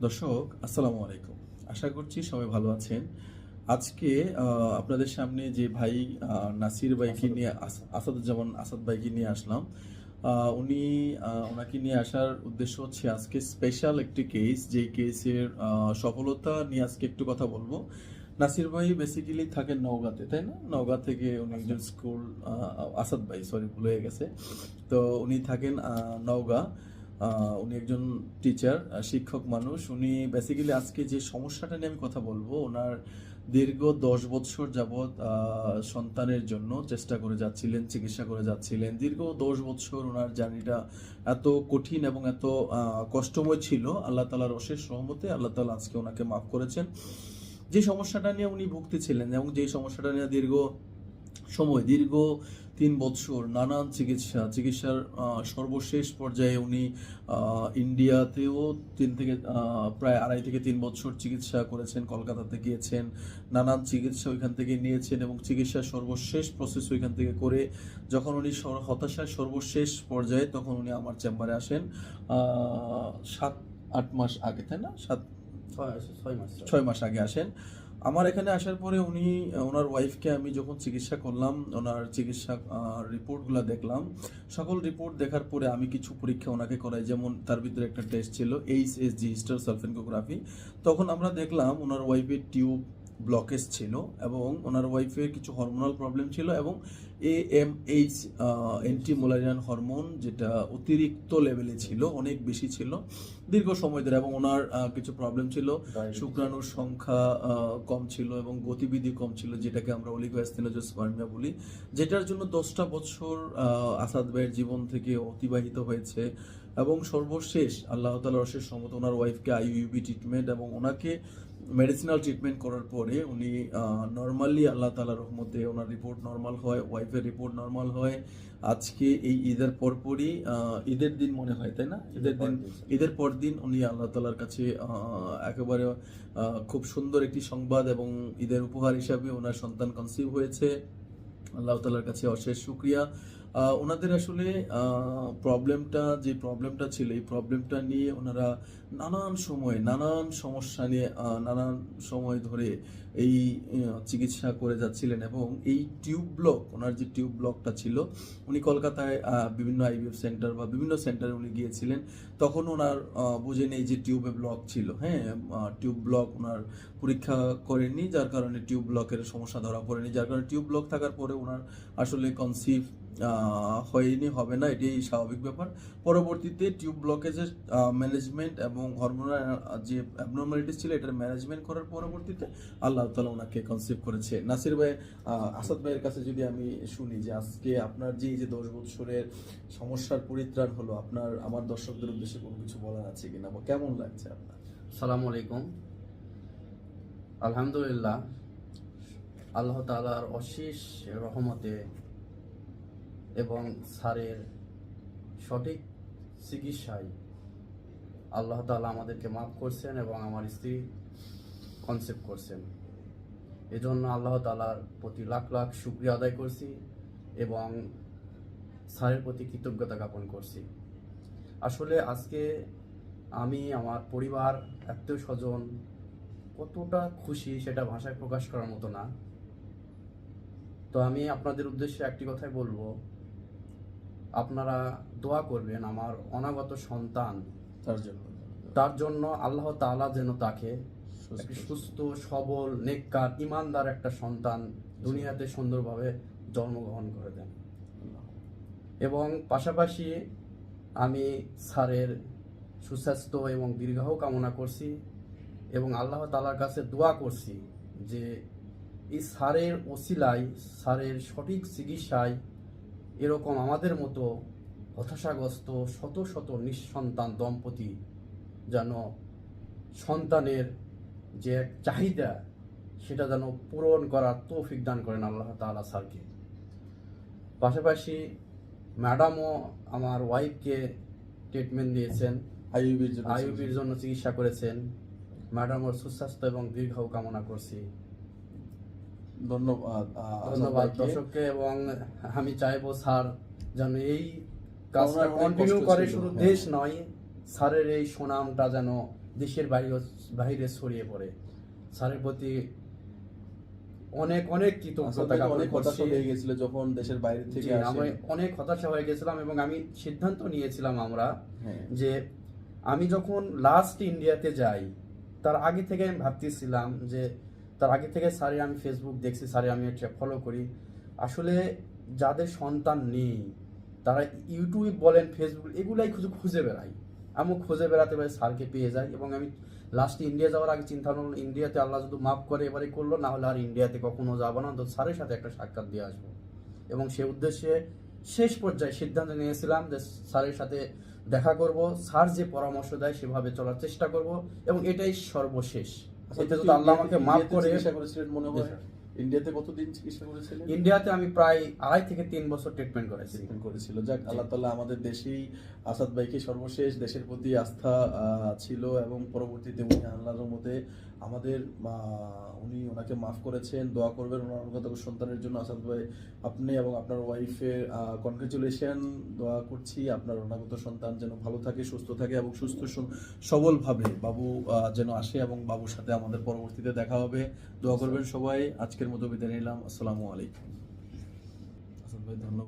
দর্শক আসসালামু আলাইকুম। আশা করছি সবাই ভালো আছেন। আজকে আপনাদের সামনে যে ভাই নাসির ভাইকে নিয়ে আস- আসাদুজ্জামান আসাদ ভাইকে নিয়ে আসলাম। উনি ওনাকে নিয়ে আসার উদ্দেশ্য হচ্ছে আজকে স্পেশাল একটি কেস যে কেসের সফলতা নিয়ে আজকে একটু কথা বলব। নাসির ভাই বেসিক্যালি থাকেন নওগাঁতে তাই না? নওগাঁ থেকে উনি একজন স্কুল আসাদ ভাই সরি ভুলে গেছে। তো উনি থাকেন নওগাঁ। উনি একজন টিচার শিক্ষক মানুষ। উনি বেসিক্যালি আজকে যে সমস্যাটা নিয়ে আমি কথা বলব, ওনার দীর্ঘ দশ বছর যাবৎ সন্তানের জন্য চেষ্টা করে যাচ্ছিলেন, চিকিৎসা করে যাচ্ছিলেন। দীর্ঘ দশ বছর ওনার জার্নিটা এত কঠিন এবং এত কষ্টময় ছিল। আল্লাহ তালার অশেষ রহমতে আল্লাহ তালা আজকে ওনাকে মাফ করেছেন। যে সমস্যাটা নিয়ে উনি ভুগতেছিলেন এবং যে সমস্যাটা নিয়ে দীর্ঘ সময়, দীর্ঘ তিন বছর নানান চিকিৎসা চিকিৎসার সর্বশেষ পর্যায়ে উনি ইন্ডিয়াতেও তিন থেকে প্রায় আড়াই থেকে তিন বছর চিকিৎসা করেছেন কলকাতাতে গিয়েছেন নানান চিকিৎসা ওইখান থেকে নিয়েছেন এবং চিকিৎসার সর্বশেষ প্রসেস ওইখান থেকে করে যখন উনি হতাশার সর্বশেষ পর্যায়ে তখন উনি আমার চেম্বারে আসেন সাত আট মাস আগে তাই না? সাত ছয় ছয় মাস ছয় মাস আগে আসেন। আমার এখানে আসার পরে উনি, ওনার ওয়াইফকে আমি যখন চিকিৎসা করলাম, ওনার চিকিৎসা রিপোর্টগুলো দেখলাম, সকল রিপোর্ট দেখার পরে আমি কিছু পরীক্ষা ওনাকে করাই। যেমন তার ভিতরে একটা টেস্ট ছিল এইচ এস জি হিস্টার সালফেনকোগ্রাফি তখন আমরা দেখলাম, ওনার ওয়াইফের টিউব ব্লকেজ ছিল এবং ওনার ওয়াইফের কিছু হরমোনাল প্রবলেম ছিল এবং A M H anti mullerian hormone যেটা অতিরিক্ত লেভেলে ছিল অনেক বেশি ছিল দীর্ঘ সময় ধরে এবং ওনার কিছু প্রবলেম ছিল। শুক্রাণুর সংখ্যা কম ছিল এবং গতিবিধি কম ছিল যেটাকে আমরা অলিগোঅ্যাস্থেনোজোস্পার্মিয়া বলি যেটার জন্য দশটা বছর আসাদ ভাইয়ের জীবন থেকে অতিবাহিত হয়েছে। এবং সর্বশেষ আল্লাহ তালার অশেষ সম্মত ওনার ওয়াইফকে আইইউবি ট্রিটমেন্ট এবং ওনাকে মেডিসিনাল ট্রিটমেন্ট করার পরে উনি নর্মালি আল্লাহ তালার রহমতে ওনার রিপোর্ট নর্মাল হয় ওয়াইফের রিপোর্ট নর্মাল হয়। আজকে এই ঈদের পরপরই ঈদের দিন মনে হয় তাই না? ঈদের দিন ঈদের পর দিন উনি আল্লাহ তালার কাছে একেবারে খুব সুন্দর একটি সংবাদ এবং ঈদের উপহার হিসাবে ওনার সন্তান কনসিভ হয়েছে। আল্লাহ তালার কাছে অশেষ শুক্রিয়া। ওনাদের আসলে প্রবলেমটা যে প্রবলেমটা ছিল এই প্রবলেমটা নিয়ে ওনারা নানান সময় নানান সমস্যা নিয়ে নানান সময় ধরে এই চিকিৎসা করে যাচ্ছিলেন এবং এই টিউব ব্লক ওনার যে টিউব ব্লকটা ছিল উনি কলকাতায় বিভিন্ন আইভিএফ সেন্টার বা বিভিন্ন সেন্টারে উনি গিয়েছিলেন। তখন ওনার আহ, বুঝে নেই যে টিউবে ব্লক ছিল হ্যাঁ টিউব ব্লক ওনার পরীক্ষা করেননি যার কারণে টিউব ব্লকের সমস্যা ধরা পড়েনি। যার কারণে টিউব ব্লক থাকার পরে ওনার আসলে কনসিভ হয়নি, হবে না, এটাই স্বাভাবিক ব্যাপার। পরবর্তীতে টিউব ব্লকেজের ম্যানেজমেন্ট এবং হরমোনাল যে অ্যাবনর্মালিটিস ছিল, এটার ম্যানেজমেন্ট করার পরবর্তীতে আল্লাহ তালা ওনাকে কনসিভ করেছে। নাসির ভাই আসাদ ভাইয়ের কাছে যদি আমি শুনি যে আজকে আপনার যে, এই যে দশ বছরের সমস্যার পরিত্রাণ হলো, আপনার, আমার দর্শকদের উদ্দেশ্যে কোনো কিছু বলার আছে কিনা? বা কেমন লাগছে আপনার? সালাম আলাইকুম। আলহামদুলিল্লাহ, আল্লাহ তালার অশেষ রহমতে এবং স্যারের সঠিক চিকিৎসায় আল্লাহ তালা আমাদেরকে মাফ করছেন এবং আমার স্ত্রী কনসেপ্ট করছেন। এজন্য আল্লাহ তালার প্রতি লাখ লাখ শুক্রিয়া আদায় করছি এবং স্যারের প্রতি কৃতজ্ঞতা জ্ঞাপন করছি। আসলে আজকে আমি আমার পরিবার, আত্মীয় স্বজন কতটা খুশি সেটা ভাষায় প্রকাশ করার মতো না। তো আমি আপনাদের উদ্দেশ্যে একটি কথাই বলব আপনারা দোয়া করবেন আমার অনাগত সন্তান তার জন্য। তার জন্য আল্লাহ তাআলা যেন তাকে সুস্থ সবল। নেককার ইমানদার একটা সন্তান দুনিয়াতে সুন্দরভাবে জন্মগ্রহণ করে দেন। এবং পাশাপাশি আমি স্যারের সুস্বাস্থ্য এবং দীর্ঘায়ু কামনা করছি এবং আল্লাহ তালার কাছে দোয়া করছি যে এই স্যারের ওসিলায় স্যারের সঠিক চিকিৎসায় এরকম আমাদের মতো হতাশাগ্রস্ত শত শত নিঃসন্তান দম্পতি যেন সন্তানের যে এক চাহিদা সেটা যেন পূরণ করার তৌফিক দান করেন আল্লাহ তাআলা স্যারকে। পাশাপাশি ম্যাডামও আমার ওয়াইফকে ট্রিটমেন্ট দিয়েছেন। আইউবির জন্য চিকিৎসা করেছেন। ম্যাডামের সুস্বাস্থ্য এবং দীর্ঘ কামনা করছি। ধন্যবাদ ধন্যবাদ দর্শককে এবং আমি চাইব স্যার যেন এই কাজটা কন্টিনিউ করে শুধু হ্যাঁ। দেশ নয় স্যারের এই সুনামটা যেন দেশের বাইরে বাইরে ছড়িয়ে পড়ে। স্যারের প্রতি অনেক অনেক কৃতজ্ঞতা অনেক হতাশা হয়ে গেছিল যখন দেশের বাইরে থেকে আমি অনেক হতাশা হয়ে গেছিলাম এবং আমি সিদ্ধান্ত নিয়েছিলাম আমরা হ্যাঁ। যে আমি যখন লাস্ট ইন্ডিয়াতে যাই তার আগে থেকে আমি ভাবতেছিলাম যে তার আগে থেকে স্যারে আমি ফেসবুক দেখছি স্যারে আমি ফলো করি। আসলে যাদের সন্তান নেই, তারা ইউটিউব বলেন ফেসবুক এগুলাই খুঁজে খুঁজে বেড়াই আমি খুঁজে বেড়াতে পারি, স্যারকে পেয়ে যাই এবং আমি লাস্ট ইন্ডিয়া যাওয়ার আগে চিন্তা করলাম ইন্ডিয়াতে আল্লাহ যদি মাফ করে এবারে করল, না হলে আর ইন্ডিয়াতে কখনো যাব না তো স্যারের সাথে একটা সাক্ষাৎ দিয়ে আসব। এবং সে উদ্দেশ্যে শেষ পর্যায়ে সিদ্ধান্ত নিয়েছিলাম যে স্যারের সাথে দেখা করব, স্যার যে পরামর্শ দেয় সেভাবে চলার চেষ্টা করব এবং এটাই সর্বশেষ। যদি তো আল্লাহ আমাকে মাফ করে চিকিৎসা করেছিলেন মনে হয়। ইন্ডিয়াতে কতদিন চিকিৎসা করেছিলেন? ইন্ডিয়াতে আমি প্রায় আড়াই থেকে তিন বছর ট্রিটমেন্ট করেছি। ট্রিটমেন্ট করেছিল। যাক আল্লাহ তাআলা আমাদের দেশেই আসাদ ভাইকে সর্বশেষ দেশের প্রতি আস্থা ছিল এবং পরবর্তীতে উনি আল্লাহর রহমতে আমাদের উনি ওনাকে মাফ করেছেন দোয়া করবেন ওনার অনুগত সন্তানের জন্য। আসাদ ভাই আপনি এবং আপনার ওয়াইফের কনগ্রেচুলেশন দোয়া করছি। আপনার অনাগত সন্তান যেন ভালো থাকে সুস্থ থাকে এবং সুস্থ সবলভাবে বাবু যেন আসে এবং বাবুর সাথে আমাদের পরবর্তীতে দেখা হবে। দোয়া করবেন সবাই। আজকের মতো বিদায় নিলাম। আসসালামু আলাইকুম। আসাদ ভাই ধন্যবাদ